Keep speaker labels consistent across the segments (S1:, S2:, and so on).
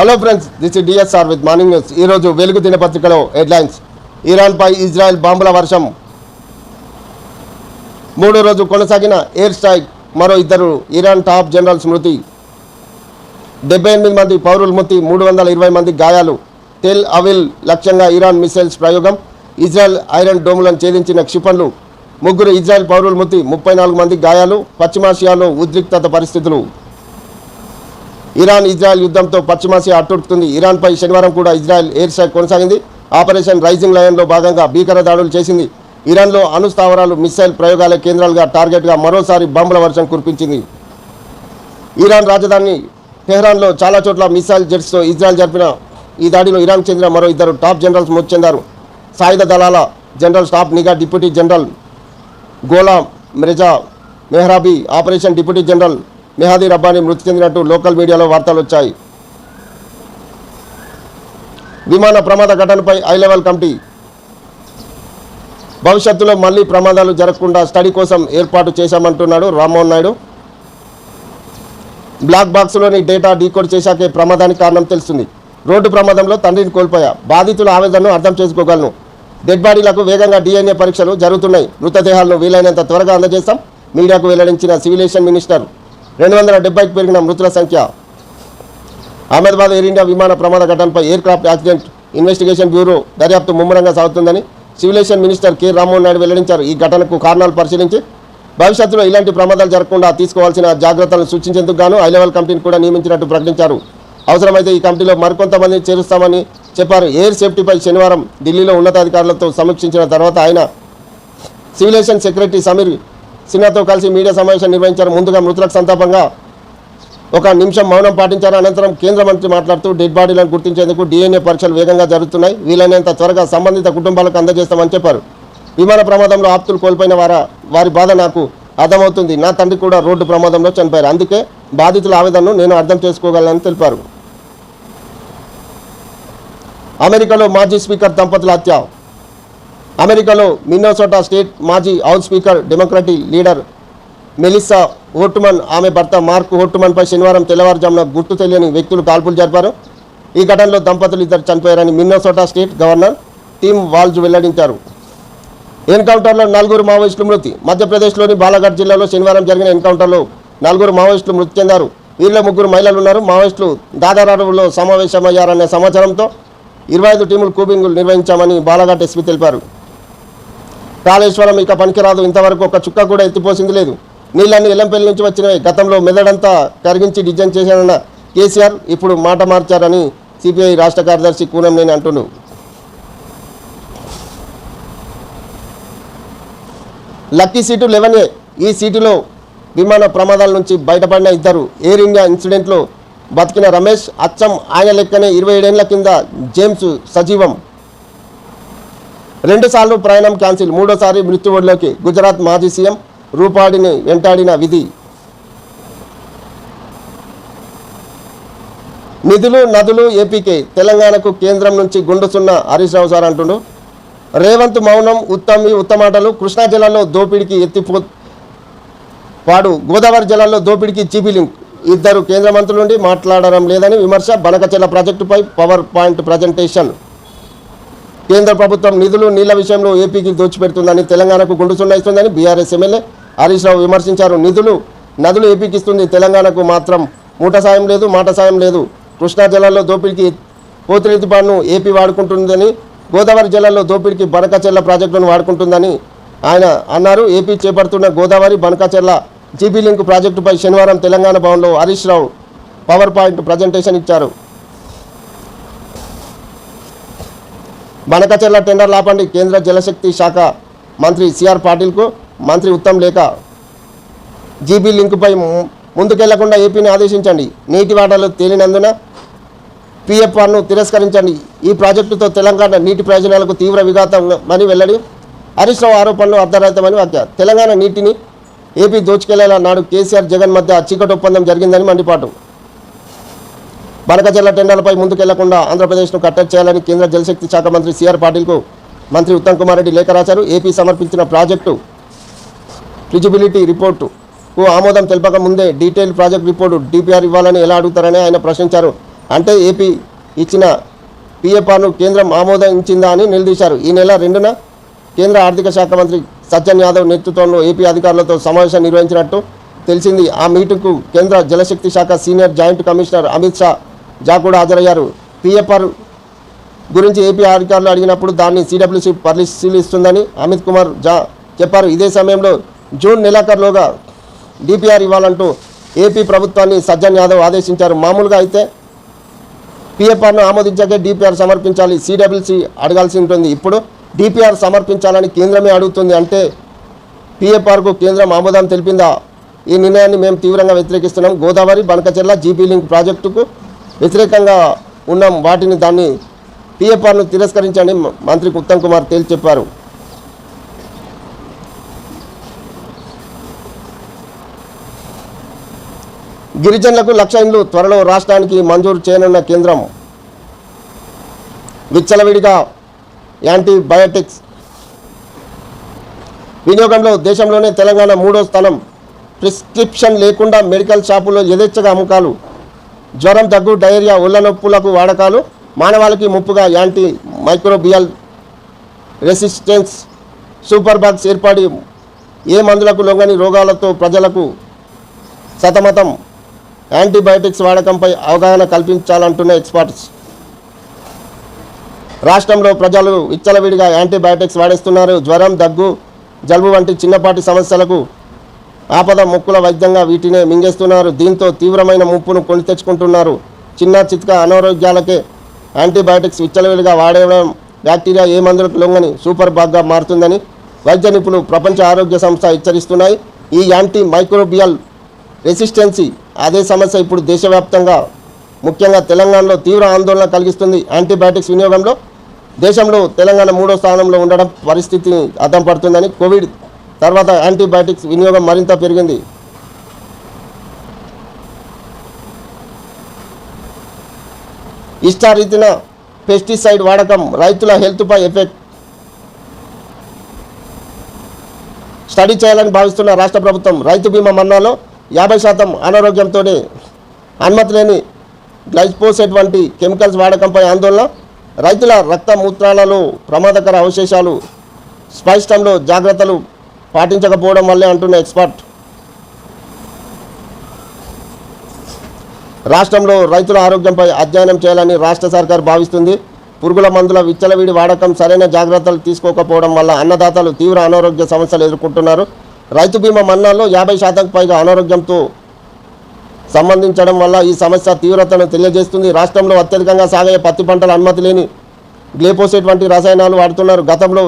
S1: Hello friends this is D S R with morning news ఈరోజు వెలుగు దినపత్రికలో headlines ఇరాన్పై Israel బాంబుల వర్షం. మూడో రోజు కొనసాగిన ఎయిర్ స్ట్రైక్ మరో ఇద్దరు ఇరాన్ టాప్ జనరల్ స్మృతి. డెబ్బై ఎనిమిది మంది పౌరులు మృతి మూడు వందల ఇరవై మంది గాయాలు. టెల్ అవిల్ లక్ష్యంగా ఇరాన్ మిసైల్స్ ప్రయోగం. ఇజ్రాయెల్ ఐరన్ డోములను ఛేదించిన క్షిపణులు. ముగ్గురు ఇజ్రాయెల్ పౌరులు మృతి ముప్పై నాలుగు మంది గాయాలు. పశ్చిమాసియాలో ఉద్రిక్తత పరిస్థితులు. ఇరాన్ ఇజ్రాయెల్ యుద్ధంతో పశ్చిమాసియా అట్టుడుతుంది ఇరాన్పై శనివారం కూడా ఇజ్రాయెల్ ఎయిర్ స్ట్రైక్ కొనసాగింది. ఆపరేషన్ రైజింగ్ లయన్లో భాగంగా భీకర దాడులు చేసింది. ఇరాన్లో అణు స్థావరాలు మిస్సైల్ ప్రయోగాల కేంద్రాలుగా టార్గెట్గా మరోసారి బాంబుల వర్షం కురిపించింది. ఇరాన్ రాజధాని టెహ్రాన్లో చాలా చోట్ల మిసైల్ జెట్స్తో ఇజ్రాయెల్ జరిపిన ఈ దాడిలో ఇరాన్ చెందిన మరో ఇద్దరు టాప్ జనరల్స్ మృతి చెందారు. సాయుధ దళాల జనరల్ స్టాఫ్ నిఘా డిప్యూటీ జనరల్ గోలా Mirza Mehrabi operation deputy general Mehdi Rabbani మృతి చెందినట్టు లోకల్ మీడియాలో వార్తలు వచ్చాయి. విమాన ప్రమాద ఘటనపై హై లెవెల్ కమిటీ. భవిష్యత్తులో మళ్ళీ ప్రమాదాలు జరగకుండా స్టడీ కోసం ఏర్పాటు చేశామంటున్నాడు రామ్మోహన్ నాయుడు. బ్లాక్ బాక్స్లోని డేటా డీకోడ్ చేశాకే ప్రమాదానికి కారణం తెలుస్తుంది. రోడ్డు ప్రమాదంలో తండ్రిని కోల్పోయా. బాధితుల ఆవేదనను అర్థం చేసుకోగలను. డెడ్ బాడీలకు వేగంగా డిఎన్ఏ పరీక్షలు జరుగుతున్నాయి. మృతదేహాలను వీలైనంత త్వరగా అందజేస్తాం. మీడియాకు వెల్లడించిన సివిలేషన్ మినిస్టర్ రెండు వందల డెబ్బైకి పెరిగిన మృతుల సంఖ్య. అహ్మదాబాద్ ఎయిర్ ఇండియా విమాన ప్రమాద ఘటనపై aircraft accident investigation bureau దర్యాప్తు ముమ్మరంగా సాగుతుందని civil aviation minister K. Rammohan Naidu వెల్లడించారు. ఈ ఘటనకు కారణాలు పరిశీలించి భవిష్యత్తులో ఇలాంటి ప్రమాదాలు జరగకుండా తీసుకోవాల్సిన జాగ్రత్తలను సూచించేందుకు గాను హై లెవెల్ కమిటీని కూడా నియమించినట్టు ప్రకటించారు. అవసరమైతే ఈ కమిటీలో మరికొంతమందిని చేరుస్తామని చెప్పారు. ఎయిర్ సేఫ్టీపై శనివారం ఢిల్లీలో ఉన్నతాధికారులతో సమీక్షించిన తర్వాత ఆయన సివిలేషన్ సెక్రటరీ సమీర్ సిన్హాతో కలిసి మీడియా సమావేశం నిర్వహించారు. ముందుగా మృతులకు సంతాపంగా ఒక నిమిషం మౌనం పాటించారు. అనంతరం కేంద్ర మంత్రి మాట్లాడుతూ డెడ్ బాడీలను గుర్తించేందుకు డిఎన్ఏ పరీక్షలు వేగంగా జరుగుతున్నాయి. వీలైనంత త్వరగా సంబంధిత కుటుంబాలకు అందజేస్తామని చెప్పారు. విమాన ప్రమాదంలో ఆప్తులు కోల్పోయిన వార వారి బాధ నాకు అర్థమవుతుంది. నా తండ్రి కూడా రోడ్డు ప్రమాదంలో చనిపోయారు. అందుకే బాధితుల ఆవేదనను నేను అర్థం చేసుకోగలనని తెలిపారు. అమెరికాలో మాజీ స్పీకర్ దంపతుల హత్య. అమెరికాలో మిన్నోసోటా స్టేట్ మాజీ house speaker democratic leader Melissa Hortman ఆమె భర్త మార్క్ ఓటుమన్పై శనివారం తెల్లవారుజామున గుర్తు తెలియని వ్యక్తులు కాల్పులు జరిపారు. ఈ ఘటనలో దంపతులు ఇద్దరు చనిపోయారని Minnesota state governor Tim Walz వెల్లడించారు. ఎన్కౌంటర్లో నలుగురు మావోయిస్టులు మృతి. మధ్యప్రదేశ్లోని బాలాఘాట్ జిల్లాలో శనివారం జరిగిన ఎన్కౌంటర్లో నలుగురు మావోయిస్టులు మృతి చెందారు. వీరిలో ముగ్గురు మహిళలు ఉన్నారు మావోయిస్టులు దాదారావులో సమావేశమయ్యారనే సమాచారంతో ఇరవై ఐదు టీములు కూబింగులు నిర్వహించామని బాలాఘాట్ ఎస్పీ తెలిపారు. కాళేశ్వరం ఇక పనికిరాదు. ఇంతవరకు ఒక చుక్క కూడా ఎత్తిపోసింది లేదు. నీళ్ళన్నీ ఎల్లంపల్లి నుంచి వచ్చినవి. గతంలో మెదడంతా కరిగించి డిజైన్ చేశానన్న కేసీఆర్ ఇప్పుడు మాట మార్చారని సిపిఐ రాష్ట్ర కార్యదర్శి కూనంనేని అంటున్నారు. Lucky seat eleven. ఏ ఈ సీటులో విమాన ప్రమాదాల నుంచి బయటపడిన ఇద్దరు ఎయిర్ ఇండియా ఇన్సిడెంట్లో బతికిన రమేష్ అచ్చం ఆయన లెక్కనే ఇరవై ఏడేళ్ళ కింద జేమ్స్ సజీవం రెండుసార్లు ప్రయాణం క్యాన్సిల్ మూడోసారి మృత్యువులోకి గుజరాత్ మాజీ సీఎం రూపాడిని వెంటాడిన విధి. నిధులు నదులు ఏపీకే తెలంగాణకు కేంద్రం నుంచి గుండుసున్న హరీష్ రావు సార్ అంటుండు. రేవంత్ మౌనం ఉత్తమి ఉత్తమాటలు కృష్ణా జిల్లాలో దోపిడికి ఎత్తిపో వాడు గోదావరి జిల్లాలో దోపిడికి జీబీ ఇద్దరు కేంద్ర మంత్రుల నుండి మాట్లాడడం లేదని విమర్శ బనకచెల్ల ప్రాజెక్టుపై పవర్ పాయింట్ ప్రజెంటేషన్. కేంద్ర ప్రభుత్వం నిధులు నీళ్ళ విషయంలో ఏపీకి దోచిపెడుతుందని తెలంగాణకు గుండు సున్నా ఇస్తుందని బీఆర్ఎస్ ఎమ్మెల్యే హరీష్ రావు విమర్శించారు. నిధులు నదులు ఏపీకి ఇస్తుంది. తెలంగాణకు మాత్రం మూట సాయం లేదు మాట సాయం లేదు. కృష్ణా జిల్లాలో దోపిడికి పోతిరెత్తిపాడును ఏపీ వాడుకుంటుందని గోదావరి జిల్లాలో దోపిడికి బనకచెర్ల ప్రాజెక్టులను వాడుకుంటుందని ఆయన అన్నారు. ఏపీ చేపడుతున్న గోదావరి బనకచెర్ల జీబీ లింక్ ప్రాజెక్టుపై శనివారం తెలంగాణ భవన్లో Harish Rao power point presentation ఇచ్చారు. బనకచెర్ల టెండర్ లాపండి. కేంద్ర జలశక్తి శాఖ మంత్రి సిఆర్ పాటిల్కు మంత్రి ఉత్తమ్ లేఖ. జీబీ లింకుపై ముందుకెళ్ళకుండా ఏపీని ఆదేశించండి. నీటి వాటాలు తేలినందున పిఎఫ్ఆర్ను తిరస్కరించండి. ఈ ప్రాజెక్టుతో తెలంగాణ నీటి ప్రయోజనాలకు తీవ్ర విఘాతమని వెల్లడి హరీష్ రావు ఆరోపణలు అర్ధరహితమని వ్యాఖ్య. తెలంగాణ నీటిని ఏపీ దోచుకెళ్ళేలా నాడు కేసీఆర్ జగన్ మధ్య చీకటి ఒప్పందం జరిగిందని మండిపాటు. బనకచెర్ల టెండర్లపై ముందుకెళ్ళకుండా ఆంధ్రప్రదేశ్ను కట్టడి చేయాలని కేంద్ర జలశక్తి శాఖ మంత్రి సిఆర్ పాటిల్కు మంత్రి ఉత్తమ్ కుమార్ రెడ్డి లేఖ రాశారు. ఏపీ సమర్పించిన ప్రాజెక్టు ఫిజిబిలిటీ రిపోర్టుకు ఆమోదం తెలపక ముందే డీటెయిల్ ప్రాజెక్ట్ రిపోర్టు డిపిఆర్ ఇవ్వాలని ఎలా అడుగుతారని ఆయన ప్రశ్నించారు. అంటే ఏపీ ఇచ్చిన పిఎఫ్ఆర్ను కేంద్రం ఆమోదించిందా అని నిలదీశారు. ఈ నెల రెండున కేంద్ర ఆర్థిక శాఖ మంత్రి సత్యన్ యాదవ్ నేతృత్వంలో ఏపీ అధికారులతో సమావేశం నిర్వహించినట్టు తెలిసింది. ఆ మీటింగ్కు కేంద్ర జలశక్తి శాఖ senior joint commissioner Amit Shah Jha కూడా హాజరయ్యారు. పిఎఫ్ఆర్ గురించి ఏపీ అధికారులు అడిగినప్పుడు దాన్ని సిడబ్ల్యూసీ పరిశీలిస్తుందని అమిత్ కుమార్ జా చెప్పారు. ఇదే సమయంలో జూన్ నెలాఖరులోగా డిపిఆర్ ఇవ్వాలంటూ ఏపీ ప్రభుత్వాన్ని సజ్జన్ యాదవ్ ఆదేశించారు. మామూలుగా అయితే పిఎఫ్ఆర్ను ఆమోదించాకే డిపిఆర్ సమర్పించాలి సిడబ్ల్యూసీ అడగాల్సి ఉంటుంది. ఇప్పుడు డిపిఆర్ సమర్పించాలని కేంద్రమే అడుగుతుంది అంటే పిఎఫ్ఆర్కు కేంద్రం ఆమోదం తెలిపిందా? ఈ నిర్ణయాన్ని మేము తీవ్రంగా వ్యతిరేకిస్తున్నాం. గోదావరి బనకచెర్ల జీపీ లింక్ ప్రాజెక్టుకు వ్యతిరేకంగా ఉన్నాం వాటిని దాన్ని పిఎఫ్ఆర్ను తిరస్కరించండి మంత్రి ఉత్తమ్ కుమార్ తేల్చి చెప్పారు. గిరిజనులకు లక్ష ఇండ్లు త్వరలో రాష్ట్రానికి మంజూరు చేయనున్న కేంద్రం విచ్చలవిడిగా యాంటీబయాటిక్స్ వినియోగంలో దేశంలోనే తెలంగాణ మూడో స్థానం. ప్రిస్క్రిప్షన్ లేకుండా మెడికల్ షాపుల్లో యథేచ్ఛగా అమ్మకాలు జ్వరం దగ్గు డయేరియా ఒళ్ళ నొప్పులకు వాడకాలు మానవాళికి ముప్పుగా anti microbial resistance super box ఏర్పడి ఏ మందులకు లొంగని రోగాలతో ప్రజలకు సతమతం. యాంటీబయాటిక్స్ వాడకంపై అవగాహన కల్పించాలంటున్న ఎక్స్పర్ట్స్. రాష్ట్రంలో ప్రజలు విచ్చలవిడిగా యాంటీబయాటిక్స్ వాడేస్తున్నారు. జ్వరం దగ్గు జలుబు వంటి చిన్నపాటి సమస్యలకు ఆపద ముక్కుల వైద్యంగా వీటినే మింగేస్తున్నారు. దీంతో తీవ్రమైన ముప్పును కొని తెచ్చుకుంటున్నారు. చిన్న చిత్క అనారోగ్యాలకే యాంటీబయాటిక్స్ విచ్చలవిడిగా వాడేయడం బ్యాక్టీరియా ఏ మందులకు లొంగని సూపర్ బాగ్గా మారుతుందని వైద్య నిపుణులు ప్రపంచ ఆరోగ్య సంస్థ హెచ్చరిస్తున్నాయి. ఈ యాంటీ మైక్రోబియల్ రెసిస్టెన్సీ అదే సమస్య ఇప్పుడు దేశవ్యాప్తంగా ముఖ్యంగా తెలంగాణలో తీవ్ర ఆందోళన కలిగిస్తుంది యాంటీబయాటిక్స్ వినియోగంలో. దేశంలో తెలంగాణ మూడో స్థానంలో ఉండడం పరిస్థితిని అర్థం పడుతుందని కోవిడ్ తర్వాత యాంటీబయాటిక్స్ వినియోగం మరింత పెరిగింది. ఇష్టారీతిన పెస్టిసైడ్ వాడకం రైతుల హెల్త్పై ఎఫెక్ట్. స్టడీ చేయాలని భావిస్తున్న రాష్ట్ర ప్రభుత్వం రైతు బీమా మన్నాలో యాభై శాతం అనారోగ్యంతోనే అనుమతి లేని గ్లైపోసేట్ వంటి కెమికల్స్ వాడకంపై ఆందోళన. రైతుల రక్త మూత్రాలలో ప్రమాదకర అవశేషాలు. స్పష్టంలో జాగ్రత్తలు పాటించకపోవడం వల్లే అంటున్న ఎక్స్పర్ట్. రాష్ట్రంలో రైతుల ఆరోగ్యంపై అధ్యయనం చేయాలని రాష్ట్ర సర్కార్ భావిస్తుంది. పురుగుల మందుల విచ్చలవిడి వాడకం సరైన జాగ్రత్తలు తీసుకోకపోవడం వల్ల అన్నదాతలు తీవ్ర అనారోగ్య సమస్యలు ఎదుర్కొంటున్నారు. రైతు బీమా మన్నాల్లో యాభై శాతంకు పైగా అనారోగ్యంతో సంబంధించడం వల్ల ఈ సమస్య తీవ్రతను తెలియజేస్తుంది. రాష్ట్రంలో అత్యధికంగా సాగే పత్తి పంటల అనుమతి లేని గ్లేపోసేట్ వంటి రసాయనాలు వాడుతున్నారు. గతంలో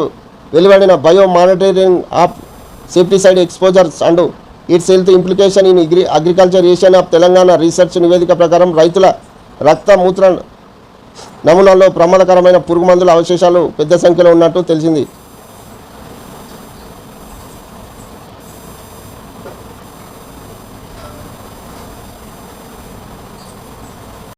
S1: వెలువడిన bio monitoring of pesticide exposures and its health implication in agri agriculture Asian of Telangana research నివేదిక ప్రకారం రైతుల రక్త మూత్ర నమూనాల్లో ప్రమాదకరమైన పురుగు మందుల అవశేషాలు పెద్ద సంఖ్యలో ఉన్నట్టు తెలిసింది.